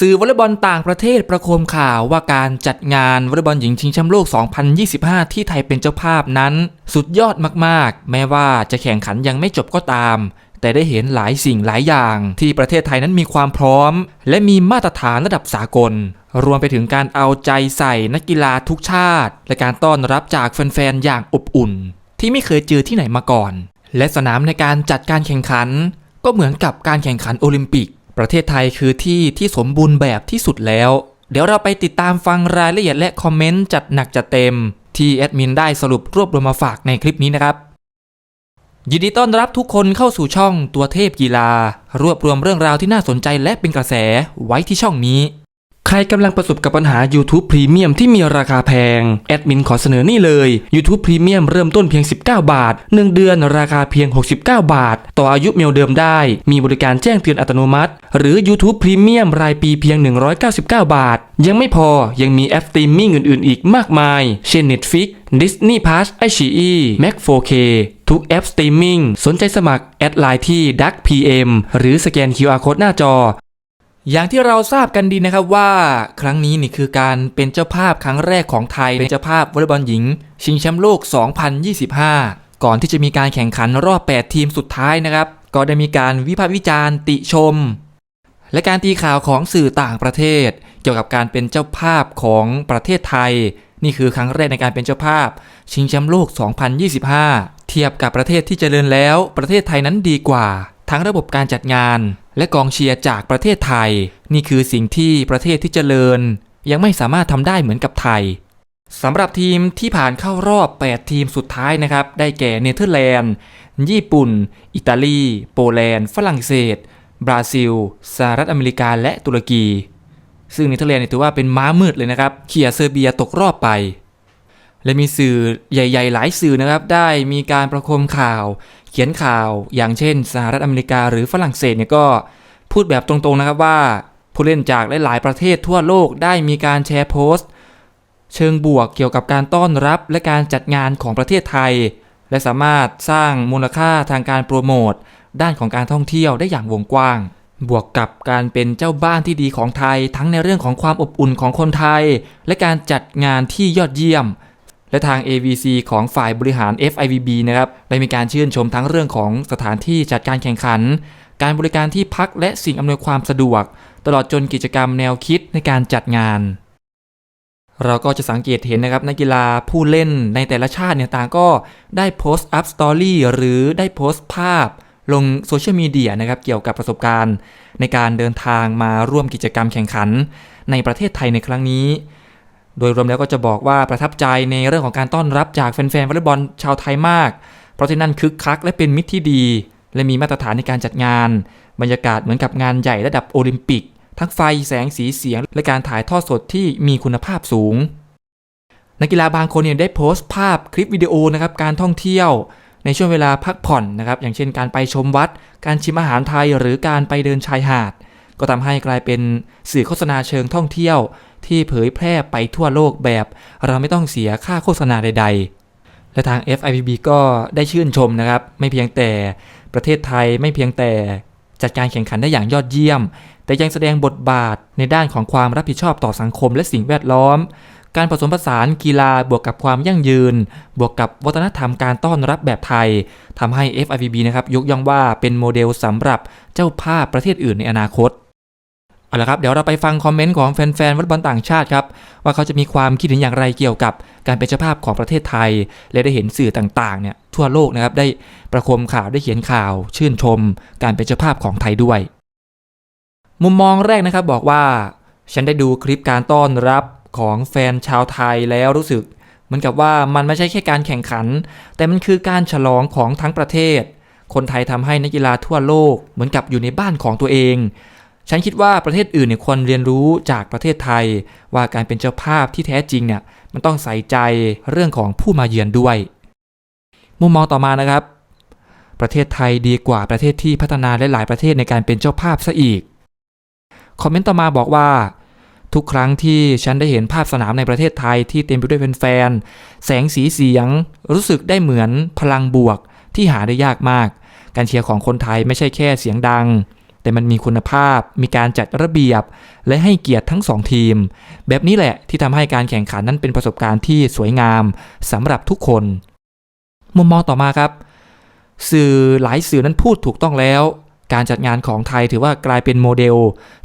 สื่อวอลเลย์บอลต่างประเทศประโคมข่าวว่าการจัดงานวอลเลย์บอลหญิงชิงแชมป์โลก 2025 ที่ไทยเป็นเจ้าภาพนั้น สุดยอดมากๆ แม้ว่าจะแข่งขันยังไม่จบก็ตาม แต่ได้เห็นหลายสิ่งหลายอย่าง ที่ประเทศไทยนั้นมีความพร้อม และมีมาตรฐานระดับสากล รวมไปถึงการเอาใจใส่นักกีฬาทุกชาติ และการต้อนรับจากแฟนๆอย่างอบอุ่น ที่ไม่เคยเจอที่ไหนมาก่อน และสนามในการจัดการแข่งขัน ก็เหมือนกับการแข่งขันโอลิมปิก ประเทศไทยคือที่ที่สมบูรณ์แบบที่สุดแล้ว เดี๋ยวเราไปติดตามฟังรายละเอียดและคอมเมนต์จัดหนักจัดเต็ม ที่แอดมินได้สรุปรวบรวมมาฝากในคลิปนี้นะครับยินดีต้อนรับทุกคนเข้าสู่ช่องตัวเทพกีฬา รวบรวมเรื่องราวที่น่าสนใจและเป็นกระแสไว้ที่ช่องนี้ ใครกำลังประสบกับปัญหา YouTube Premium ที่มีราคาแพง แอดมินขอเสนอนี่เลย YouTube Premium เริ่มต้นเพียง 19 บาท 1 เดือนราคาเพียง 69 บาท ต่ออายุเมลเดิมได้ มีบริการแจ้งเตือนอัตโนมัติ หรือ YouTube Premium รายปีเพียง 199 บาท ยังไม่พอยังมีแอปสตรีมมิ่งอื่นๆ อีกมากมาย เช่น Netflix Disney Plus iQIYI Mac 4K ทุกแอปสตรีมมิ่งสนใจสมัคร แอดไลน์ที่ Duck PM หรือสแกน QR Code หน้าจอ อย่างที่เราทราบกันดีนะครับว่า ครั้งนี้นี่คือการเป็นเจ้าภาพครั้งแรกของไทยเป็นเจ้าภาพวอลเลย์บอลหญิง ชิงแชมป์โลก 2025 ก่อนที่จะมีการแข่งขันรอบ 8 ทีมสุดท้ายนะครับ ก็ได้มีการวิพากษ์วิจารณ์ติชม และการตีข่าวของสื่อต่างประเทศ เกี่ยวกับการเป็นเจ้าภาพของประเทศไทย นี่คือครั้งแรกในการเป็นเจ้าภาพ ชิงแชมป์โลก 2025 เทียบกับประเทศที่เจริญแล้ว ประเทศไทยนั้นดีกว่า ทั้งระบบการจัดงาน และกองเชียร์จากประเทศไทย นี่คือสิ่งที่ประเทศที่เจริญ ยังไม่สามารถทำได้เหมือนกับไทยสำหรับทีมที่ผ่านเข้ารอบ 8 ทีมสุดท้ายนะครับ ได้แก่เนเธอร์แลนด์ ญี่ปุ่น อิตาลี โปแลนด์ ฝรั่งเศส บราซิล สหรัฐอเมริกา และตุรกี ซึ่งเนเธอร์แลนด์ถือว่าเป็นม้ามืดเลยนะครับ เขี่ยเซอร์เบียตกรอบไป และมีสื่อใหญ่ ๆ หลายสื่อนะครับ ได้มีการประคมข่าว เขียนข่าว อย่างเช่น สหรัฐอเมริกาหรือฝรั่งเศสเนี่ยก็พูดแบบตรงๆนะครับว่าผู้เล่นจากหลายๆประเทศทั่วโลกได้มีการแชร์โพสต์ เชิงบวกเกี่ยวกับการต้อนรับและการจัดงานของประเทศไทย และสามารถสร้างมูลค่าทางการโปรโมทด้านของการท่องเที่ยวได้อย่างวงกว้าง บวกกับการเป็นเจ้าบ้านที่ดีของไทย ทั้งในเรื่องของความอบอุ่นของคนไทย และการจัดงานที่ยอดเยี่ยม และทาง AVC ของฝ่ายบริหาร FIVB นะครับได้มีการชื่นชมทั้งเรื่องของสถานที่จัดการแข่งขัน การบริการที่พักและสิ่งอำนวยความสะดวก ตลอดจนกิจกรรมแนวคิดในการจัดงาน เราก็จะสังเกตเห็นนะครับนักกีฬาผู้เล่นในแต่ละชาติเนี่ยต่างก็ได้โพสต์อัพสตอรี่หรือได้โพสต์ภาพลงโซเชียลมีเดียนะครับเกี่ยวกับประสบการณ์ ในการเดินทางมาร่วมกิจกรรมแข่งขัน ในประเทศไทยในครั้งนี้ โดยรวมแล้วก็จะบอกว่าประทับใจในเรื่องของการต้อนรับจากแฟนๆวอลเลย์บอลชาวไทยมาก เพราะที่นั่นคึกคักและเป็นมิตรที่ดี และมีมาตรฐานในการจัดงาน บรรยากาศเหมือนกับงานใหญ่ระดับโอลิมปิก ทั้งไฟแสงสีเสียง และการถ่ายทอดสดที่มีคุณภาพสูง นักกีฬาบางคนเนี่ยได้โพสต์ภาพคลิปวิดีโอนะครับการท่องเที่ยว ในช่วงเวลาพักผ่อนนะครับอย่างเช่นการไปชมวัด การชิมอาหารไทยหรือการไปเดินชายหาด ก็ทำให้กลายเป็นสื่อโฆษณาเชิงท่องเที่ยว ที่เผยแพร่ไปทั่วโลกแบบเราไม่ต้องเสียค่าโฆษณาใด ๆ และทาง FIVB ก็ได้ชื่นชมนะครับ ไม่เพียงแต่ประเทศไทยไม่เพียงแต่จัดการแข่งขันได้อย่างยอดเยี่ยม แต่ยังแสดงบทบาทในด้านของความรับผิดชอบต่อสังคมและสิ่งแวดล้อม การผสมผสานกีฬาบวกกับความยั่งยืน บวกกับวัฒนธรรมการต้อนรับแบบไทยทำให้ FIVB นะครับยกย่องว่าเป็นโมเดลสำหรับเจ้าภาพประเทศอื่นในอนาคต เอาละครับเดี๋ยวเราไปฟังคอมเมนต์ของแฟนๆวอลเลย์บอลต่างชาติครับว่าเขาจะมีความคิดเห็นอย่างไรเกี่ยวกับการเป็นเจ้าภาพของประเทศไทย และได้เห็นสื่อต่างๆเนี่ยทั่วโลกนะครับได้ประโคมข่าวได้เขียนข่าว ชื่นชม การเป็นเจ้าภาพของไทยด้วย มุมมองแรกนะครับบอกว่า ฉันได้ดูคลิปการต้อนรับของแฟนชาวไทยแล้วรู้สึก เหมือนกับว่ามันไม่ใช่แค่การแข่งขัน แต่มันคือการฉลองของทั้งประเทศ คนไทยทำให้นักกีฬาทั่วโลก เหมือนกับอยู่ในบ้านของตัวเอง ฉันคิดว่าประเทศอื่นเนี่ยควรเรียนรู้จากประเทศไทย ว่าการเป็นเจ้าภาพที่แท้จริงเนี่ยมันต้องใส่ใจเรื่องของผู้มาเยือนด้วย มุมมองต่อมานะครับ ประเทศไทยดีกว่าประเทศที่พัฒนาและหลายประเทศในการเป็นเจ้าภาพซะอีกคอมเมนต์ต่อมาบอกว่าทุกครั้งที่ฉันได้เห็นภาพสนามในประเทศไทยที่เต็มไปด้วยแฟนๆ แสงสีเสียง รู้สึกได้เหมือนพลังบวกที่หาได้ยากมาก การเชียร์ของคนไทยไม่ใช่แค่เสียงดัง แต่มันมีคุณภาพ มีการจัดระเบียบ และให้เกียรติทั้งสองทีม แบบนี้แหละที่ทำให้การแข่งขันนั้นเป็นประสบการณ์ที่สวยงามสำหรับทุกคน มุมมองต่อมาครับ สื่อหลายสื่อนั้นพูดถูกต้องแล้ว การจัดงานของไทยถือว่ากลายเป็นโมเดล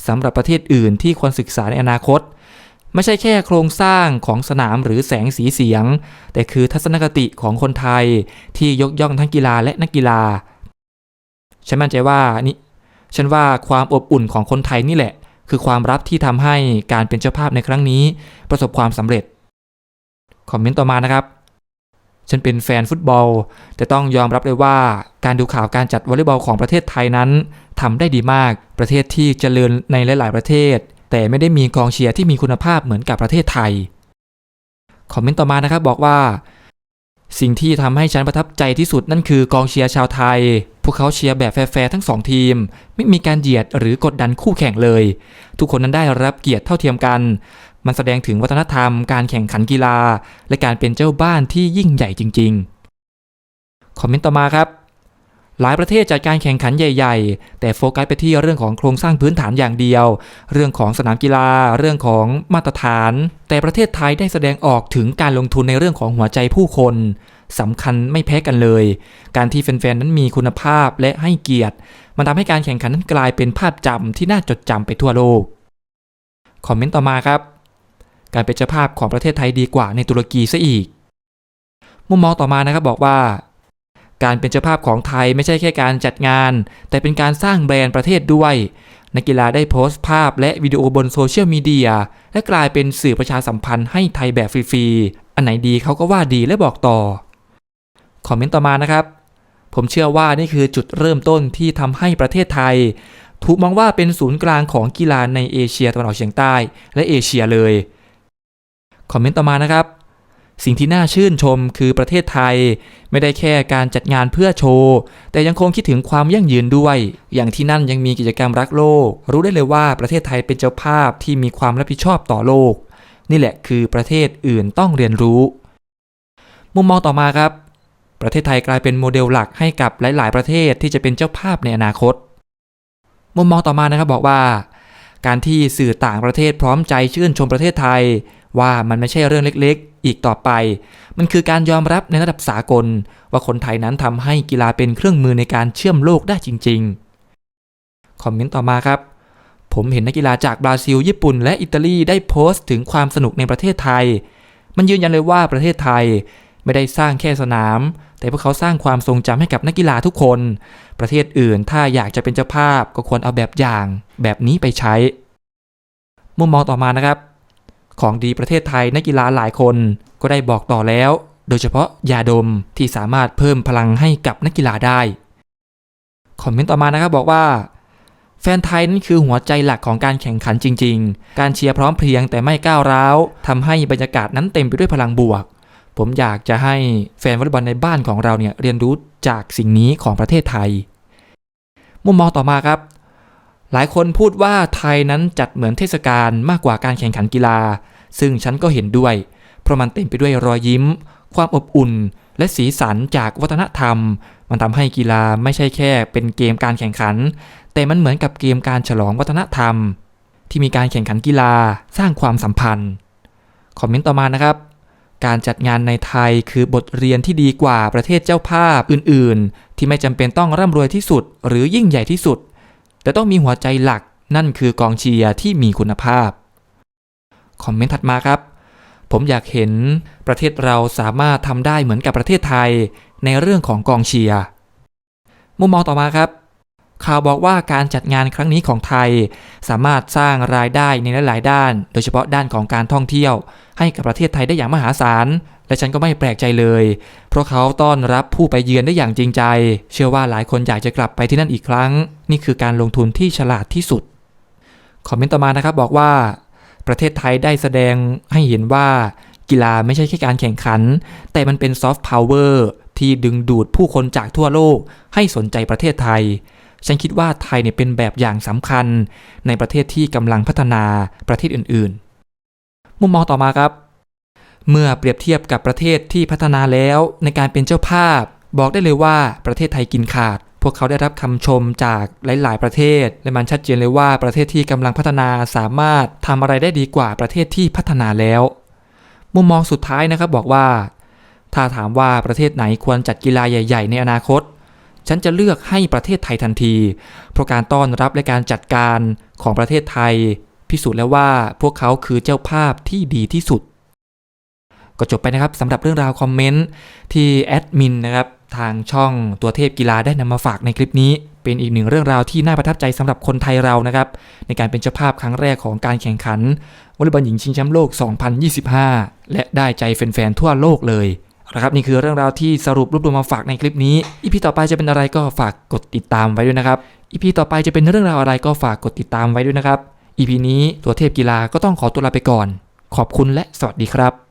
สำหรับประเทศอื่นที่ควรศึกษาในอนาคตไม่ใช่แค่โครงสร้างของสนามหรือแสงสีเสียง แต่คือทัศนคติของคนไทยที่ยกย่องทั้งกีฬาและนักกีฬา ฉันมั่นใจว่านี่ ฉันว่าความอบอุ่นของคนไทยนี่แหละ คือความรับที่ทำให้การเป็นเจ้าภาพในครั้งนี้ ประสบความสำเร็จ คอมเมนต์ต่อมานะครับ ฉันเป็นแฟนฟุตบอล แต่ต้องยอมรับเลยว่าการดูข่าวการจัดวอลเลย์บอลของประเทศไทยนั้นทำได้ดีมาก ประเทศที่เจริญในหลาย ๆ ประเทศ แต่ไม่ได้มีกองเชียร์ที่มีคุณภาพเหมือนกับประเทศไทย คอมเมนต์ต่อมานะครับบอกว่า สิ่งที่ทำให้ฉันประทับใจที่สุดนั่นคือกองเชียร์ชาวไทย พวกเขาเชียร์แบบแฟร์ทั้งสองทีม ไม่มีการเหยียดหรือกดดันคู่แข่งเลย ทุกคนนั้นได้รับเกียรติเท่าเทียมกัน มันแสดงถึงวัฒนธรรม การแข่งขันกีฬา และการเป็นเจ้าบ้านที่ยิ่งใหญ่จริง ๆ คอมเมนต์ต่อมาครับ หลายประเทศจัดการแข่งขันใหญ่ ๆ แต่โฟกัสไปที่เรื่องของโครงสร้างพื้นฐานอย่างเดียว เรื่องของสนามกีฬา เรื่องของมาตรฐาน แต่ประเทศไทยได้แสดงออกถึงการลงทุนในเรื่องของหัวใจผู้คนสำคัญไม่แพ้กันเลย การที่แฟนๆนั้นมีคุณภาพและให้เกียรติ มันทำให้การแข่งขันนั้นกลายเป็นภาพจำที่น่าจดจำไปทั่วโลก คอมเมนต์ต่อมาครับ การเป็นเจ้าภาพของประเทศไทยดีกว่าในตุรกีซะอีก มุมมองต่อมานะครับบอกว่า การเป็นเจ้าภาพของไทยไม่ใช่แค่การจัดงาน แต่เป็นการสร้างแบรนด์ประเทศด้วย นักกีฬาได้โพสต์ภาพและวิดีโอบนโซเชียลมีเดียและกลายเป็นสื่อประชาสัมพันธ์ให้ไทยแบบฟรีๆ อันไหนดีเขาก็ว่าดีและบอกต่อ คอมเมนต์ต่อมานะครับ ผมเชื่อว่านี่คือจุดเริ่มต้นที่ทำให้ประเทศไทย ถูกมองว่าเป็นศูนย์กลางของกีฬาในเอเชียตะวันออกเฉียงใต้ และเอเชียเลย คอมเมนต์ต่อมานะครับ สิ่งที่น่าชื่นชมคือประเทศไทย ไม่ได้แค่การจัดงานเพื่อโชว์ แต่ยังคงคิดถึงความยั่งยืนด้วย อย่างที่นั่นยังมีกิจกรรมรักโลก รู้ได้เลยว่าประเทศไทยเป็นเจ้าภาพที่มีความรับผิดชอบต่อโลก นี่แหละคือประเทศอื่นต้องเรียนรู้ มุมมองต่อมาครับ ประเทศไทยกลายเป็นโมเดลหลักให้กับหลาย ๆ ประเทศที่จะเป็นเจ้าภาพในอนาคต มุมมองต่อมานะครับบอกว่าการที่สื่อต่างประเทศพร้อมใจชื่นชมประเทศไทย ว่ามันไม่ใช่เรื่องเล็ก อีกต่อไป มันคือการยอมรับในระดับสากล ว่าคนไทยนั้นทำให้กีฬาเป็นเครื่องมือในการเชื่อมโลกได้จริง ๆ คอมเมนต์ต่อมาครับ ผมเห็นนักกีฬาจากบราซิล ญี่ปุ่น และอิตาลีได้โพสต์ถึงความสนุกในประเทศไทย มันยืนยันเลยว่าประเทศไทยไม่ได้สร้างแค่สนาม แต่พวกเขาสร้างความทรงจำให้กับนักกีฬาทุกคน ประเทศอื่นถ้าอยากจะเป็นเจ้าภาพก็ควรเอาแบบอย่าง แบบนี้ไปใช้ มุมมองต่อมานะครับ ของดีประเทศไทยนักกีฬาหลายคนก็ได้บอกต่อแล้ว โดยเฉพาะยาดมที่สามารถเพิ่มพลังให้กับนักกีฬาได้ คอมเมนต์ต่อมานะครับบอกว่าแฟนไทยนั่นคือหัวใจหลักของการแข่งขันจริง ๆ การเชียร์พร้อมเพรียงแต่ไม่ก้าวร้าวทำให้บรรยากาศนั้นเต็มไปด้วยพลังบวก ผมอยากจะให้แฟนวอลเลย์บอลในบ้านของเราเนี่ยเรียนรู้จากสิ่งนี้ของประเทศไทย มุมมองต่อมาครับ หลายคนพูดว่าไทยนั้นจัดเหมือนเทศกาลมากกว่าการแข่งขันกีฬา ซึ่งฉันก็เห็นด้วย เพราะมันเต็มไปด้วยรอยยิ้ม ความอบอุ่น และสีสันจากวัฒนธรรม มันทำให้กีฬาไม่ใช่แค่เป็นเกมการแข่งขัน แต่มันเหมือนกับเกมการฉลองวัฒนธรรม ที่มีการแข่งขันกีฬาสร้างความสัมพันธ์ คอมเมนต์ต่อมานะครับการจัดงานในไทยคือบทเรียนที่ดีกว่าประเทศเจ้าภาพอื่น ๆ ที่ไม่จำเป็นต้องร่ำรวยที่สุด หรือยิ่งใหญ่ที่สุด แต่ต้องมีหัวใจหลักนั่นคือกองเชียร์ที่มีคุณภาพ คอมเมนต์ถัดมาครับ ผมอยากเห็นประเทศเราสามารถทำได้เหมือนกับประเทศไทยในเรื่องของกองเชียร์มุมมองต่อมาครับ ข่าวบอกว่าการจัดงานครั้งนี้ของไทย สามารถสร้างรายได้ในหลายๆด้าน โดยเฉพาะด้านของการท่องเที่ยว ให้กับประเทศไทยได้อย่างมหาศาลและฉันก็ไม่แปลกใจเลย เพราะเขาต้อนรับผู้ไปเยือนได้อย่างจริงใจ เชื่อว่าหลายคนอยากจะกลับไปที่นั่นอีกครั้ง นี่คือการลงทุนที่ฉลาดที่สุด คอมเมนต์ต่อมานะครับบอกว่า ประเทศไทยได้แสดงให้เห็นว่ากีฬาไม่ใช่แค่การแข่งขัน แต่มันเป็นซอฟต์พาวเวอร์ที่ดึงดูดผู้คนจากทั่วโลกให้สนใจประเทศไทย ฉันคิดว่าไทยเนี่ยเป็นแบบอย่างสำคัญ ในประเทศที่กำลังพัฒนาประเทศอื่นๆ มุมมองต่อมาครับ เมื่อเปรียบเทียบกับประเทศที่พัฒนาแล้วในการเป็นเจ้าภาพ บอกได้เลยว่าประเทศไทยกินขาด พวกเขาได้รับคำชมจากหลาย ๆ ประเทศ และมันชัดเจนเลยว่าประเทศที่กำลังพัฒนาสามารถทำอะไรได้ดีกว่าประเทศที่พัฒนาแล้ว มุมมองสุดท้ายนะครับบอกว่า ถ้าถามว่าประเทศไหนควรจัดกีฬาใหญ่ ๆ ในอนาคต ฉันจะเลือกให้ประเทศไทยทันที เพราะการต้อนรับและการจัดการของประเทศไทย พิสูจน์แล้วว่าพวกเขาคือเจ้าภาพที่ดีที่สุด ก็จบไปนะครับสำหรับเรื่องราวคอมเมนต์ที่แอดมินนะครับ ทางช่องตัวเทพกีฬาได้นำมาฝากในคลิปนี้ เป็นอีกหนึ่งเรื่องราวที่น่าประทับใจสำหรับคนไทยเรานะครับ ในการเป็นเจ้าภาพครั้งแรกของการแข่งขันวอลเลย์บอลหญิงชิงแชมป์โลก 2025 และได้ใจแฟนๆทั่วโลกเลยนะครับนี่คือเรื่องราวที่สรุปรวบรวมมาฝากในคลิปนี้อีพีต่อไปจะเป็นอะไรก็ฝากกดติดตามไว้ด้วยนะครับอีพีต่อไปจะเป็นเรื่องราวอะไรก็ฝากกดติดตามไว้ด้วยนะครับอีพีนี้ตัวเทพกีฬาก็ต้องขอตัวลาไปก่อน ขอบคุณและสวัสดีครับ